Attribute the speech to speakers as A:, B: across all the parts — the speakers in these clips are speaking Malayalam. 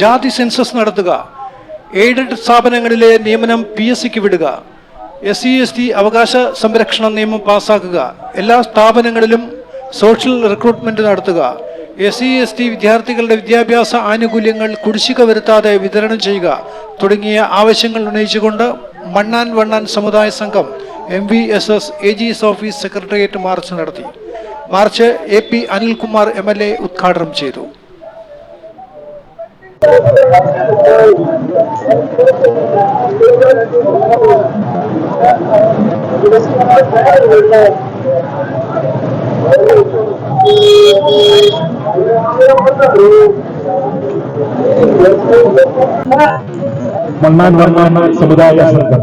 A: ജാതി സെൻസസ് നടത്തുക. എയ്ഡഡ് സ്ഥാപനങ്ങളിലെ നിയമനം പി എസ് സിക്ക് വിടുക. എസ് സി എസ് ടി അവകാശ സംരക്ഷണ നിയമം പാസ്സാക്കുക എല്ലാ സ്ഥാപനങ്ങളിലും സോഷ്യൽ റിക്രൂട്ട്മെന്റ് നടത്തുക. എസ് സി എസ് ടി വിദ്യാർത്ഥികളുടെ വിദ്യാഭ്യാസ ആനുകൂല്യങ്ങൾ കുടിശ്ശിക വരുത്താതെ വിതരണം ചെയ്യുക തുടങ്ങിയ ആവശ്യങ്ങൾ ഉന്നയിച്ചുകൊണ്ട് മണ്ണാൻ വണ്ണാൻ സമുദായ സംഘം M V S S A G S office secretariat march നടത്തി. March A P Anilkumar M L A ഉദ്ഘാടനം ചെയ്തു.
B: മണ്ണാൻ വണ്ണാൻ സമുദായ സംഘം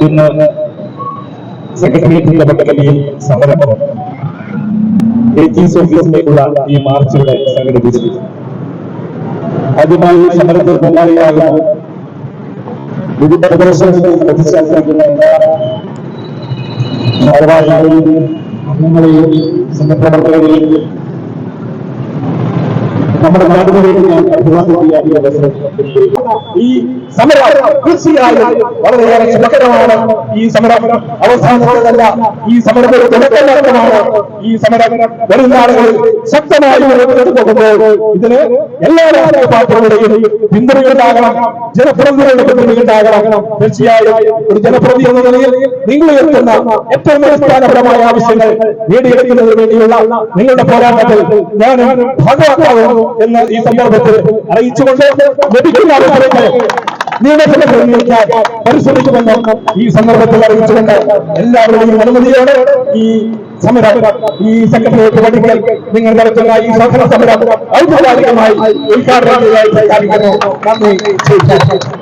B: ഇന്ന് സെക്രട്ടേറിയറ്റിന്റെ പട്ടകലിയിൽ സമരം എ ജി ഓഫീസിലേക്കുള്ള ഈ മാർച്ച് ഇവിടെ സംഘടിപ്പിച്ചു ആദ്യമായി സമരത്തിൽ പങ്കാളിയാകുന്ന വിവിധ പ്രദേശങ്ങളിൽ പ്രതിഷേധിക്കുന്ന ഭാരവാഹികളെയും അംഗങ്ങളെയും സംഘപ്രവർത്തകരെയും നമ്മുടെ നാടിലേക്ക് ഞാൻ അഭിവാദ്യം ചെയ്യാൻ ഈ സമരം തീർച്ചയായും വളരെയേറെ സുഖകരമാണ് ഈ സമരം അവസാനത്തേതല്ല ഈ സമരത്തിൽ തുടക്കം മാത്രമാണ് ഈ സമരം വരും നാളുകളിൽ ശക്തമായി പോകുമ്പോൾ ഇതിന് എല്ലാ രാഷ്ട്രീയ പാർട്ടികളുടെയും പിന്തുണയുണ്ടാകണം ജനപ്രതിനിധികളുടെ പിന്തുണയുണ്ടാകണം തീർച്ചയായും ഒരു ജനപ്രതി എന്ന നിലയിൽ നിങ്ങൾ ഉയർത്തുന്ന ഏറ്റവും അടിസ്ഥാനപരമായ ആവശ്യങ്ങൾ നേടിയെടുക്കുന്നതിന് വേണ്ടിയുള്ള നിങ്ങളുടെ പോരാട്ടത്തിൽ ഞാൻ ഭാഗമാക്കാവും എന്ന് ഈ സന്ദർഭത്തിൽ അറിയിച്ചുകൊണ്ട് ലഭിക്കുന്ന അവസരങ്ങൾ നിയമത്തിന് നിർണയിക്കാൻ പരിശ്രമിക്കുമെന്ന് ഈ സന്ദർഭത്തിൽ അറിയിച്ചുകൊണ്ട് എല്ലാവരുടെയും അനുമതിയോടെ ഈ സമരം ഈ സെക്രട്ടേറിയറ്റ് പഠിക്കൽ നിങ്ങൾ നടത്തുന്ന ഈ സഹന സമരം ഔപചാരികമായി ഉദ്ഘാടനം ചെയ്യാൻ പ്രഖ്യാപിക്കുന്നു. നന്ദി.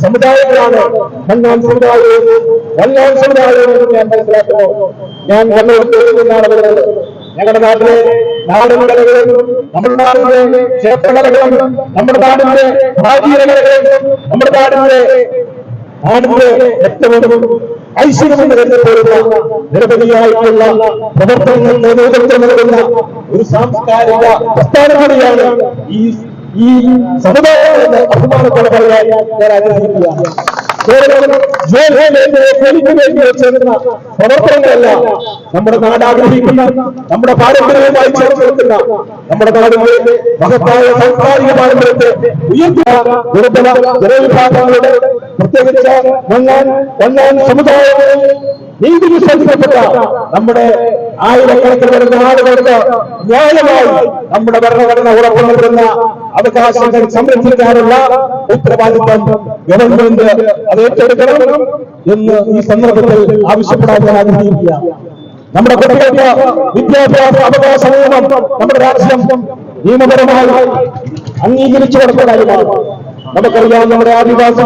B: സമുദായങ്ങളാണ് മണ്ണാൻ സമുദായവും വല്ലാൻ സമുദായവും ഞാൻ മനസ്സിലാക്കുന്നു. ഞാൻ വന്നൂരിൽ നിന്നാണ് ഞങ്ങളുടെ നാട്ടിലെ കലകളും നമ്മുടെ നാടിന്റെ ക്ഷേത്രകലകളും നമ്മുടെ നാടിന്റെ പ്രാചീന നമ്മുടെ നാടിന്റെ നാടിന്റെ ഏറ്റവും ഐശ്വര്യമെന്ന് കരുതപ്പെടുന്ന നിരവധിയായിട്ടുള്ള പ്രവർത്തനങ്ങൾക്ക് നേതൃത്വം നൽകുന്ന ഒരു സാംസ്കാരിക പ്രസ്ഥാനം കൂടിയാണ് ഈ ഈ സമുദായത്തിന്റെ അഭിമാനത്തോടെ പറയാൻ ഞാൻ ആഗ്രഹിക്കുകയാണ് ജോലിയിലേക്ക് എനിക്ക് വേണ്ടി വെച്ചിരുന്ന പ്രവർത്തനങ്ങളല്ല നമ്മുടെ നാട് ആഗ്രഹിക്കുന്ന നമ്മുടെ പാരമ്പര്യവുമായി ചേർന്ന് നിൽക്കുന്ന നമ്മുടെ നാടിന്റെ മഹത്തായ സാംസ്കാരിക പാരമ്പര്യത്തെ ഉയർത്തുക ദുർബല ജനവിഭാഗങ്ങളുടെ പ്രത്യേകിച്ച് വണ്ണാൻ വണ്ണാൻ സമുദായങ്ങളിൽ നീതി വിശ്വസിക്കപ്പെട്ട നമ്മുടെ ആയിരക്കണക്കിന് വരുന്ന ആളുകൾക്ക് ന്യായമായി നമ്മുടെ ഭരണഘടന ഉറപ്പു അവകാശങ്ങൾ സംരക്ഷിക്കാനുള്ള ഉത്തരവാദിത്വം ഗവൺമെന്റ് അത് ഏറ്റെടുക്കണം എന്ന് ഈ സന്ദർഭത്തിൽ ആവശ്യപ്പെടാൻ ഞാൻ ആഗ്രഹിക്കുക. നമ്മുടെ കുട്ടികൾക്ക് വിദ്യാഭ്യാസ അവകാശ നിയമം നമ്മുടെ രാജ്യം നിയമപരമായി അംഗീകരിച്ചു കൊടുത്ത കാര്യമാണ്. നമുക്കറിയാം നമ്മുടെ ആദിവാസി